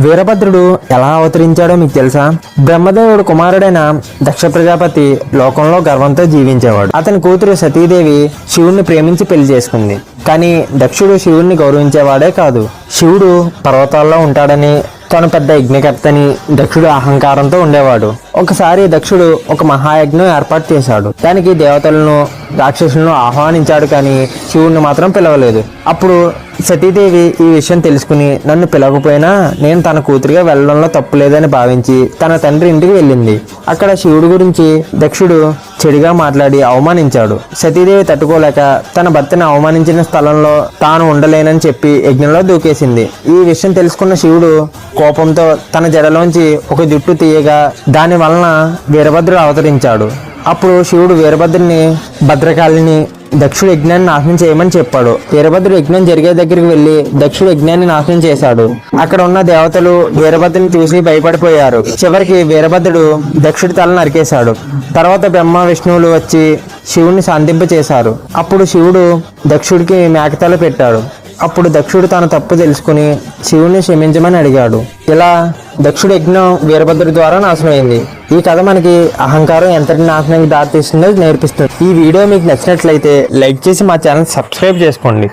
వీరభద్రుడు ఎలా అవతరించాడో మీకు తెలుసా? బ్రహ్మదేవుడు కుమారుడైన దక్ష ప్రజాపతి లోకంలో గర్వంతో జీవించేవాడు. అతని కూతురు సతీదేవి శివుణ్ణి ప్రేమించి పెళ్ళి చేసుకుంది. కానీ దక్షుడు శివుణ్ణి గౌరవించేవాడే కాదు. శివుడు పర్వతాల్లో ఉంటాడని తను పెద్ద యజ్ఞకర్తని దక్షుడు అహంకారంతో ఉండేవాడు. ఒకసారి దక్షుడు ఒక మహాయజ్ఞం ఏర్పాటు చేశాడు. దానికి దేవతలను రాక్షసులను ఆహ్వానించాడు కానీ శివుణ్ణి మాత్రం పిలవలేదు. అప్పుడు సతీదేవి ఈ విషయం తెలుసుకుని నన్ను పిలవకపోయినా నేను తన కూతురిగా వెళ్ళడంలో తప్పు లేదని భావించి తన తండ్రి ఇంటికి వెళ్ళింది. అక్కడ శివుడి గురించి దక్షుడు చెడుగా మాట్లాడి అవమానించాడు. సతీదేవి తట్టుకోలేక తన భర్తను అవమానించిన స్థలంలో తాను ఉండలేనని చెప్పి యజ్ఞంలో దూకేసింది. ఈ విషయం తెలుసుకున్న శివుడు కోపంతో తన జడలోంచి ఒక జుట్టు తీయగా దాని వలన వీరభద్రుడు అవతరించాడు. అప్పుడు శివుడు వీరభద్రుని భద్రకాళిని దక్షుడు యజ్ఞాన్ని నాశనం చేయమని చెప్పాడు. వీరభద్రుడు యజ్ఞం జరిగే దగ్గరికి వెళ్ళి దక్షుడు యజ్ఞాన్ని నాశనం చేశాడు. అక్కడ ఉన్న దేవతలు వీరభద్రుని చూసి భయపడిపోయారు. చివరికి వీరభద్రుడు దక్షుడి తల నరికేశాడు. తర్వాత బ్రహ్మ విష్ణువులు వచ్చి శివుణ్ణి శాంతింప చేశారు. అప్పుడు శివుడు దక్షుడికి మేకతల పెట్టాడు. అప్పుడు దక్షుడు తన తప్పు తెలుసుకుని శివుణ్ణి క్షమించమని అడిగాడు. ఇలా దక్షుడు యజ్ఞం వీరభద్రుడి ద్వారా నాశనమైంది. ఈ కథ మనకి అహంకారం ఎంతటి నాశనానికి దారితీస్తుందో నేర్పిస్తుంది. ఈ వీడియో మీకు నచ్చినట్లయితే లైక్ చేసి మా ఛానల్ సబ్స్క్రైబ్ చేసుకోండి.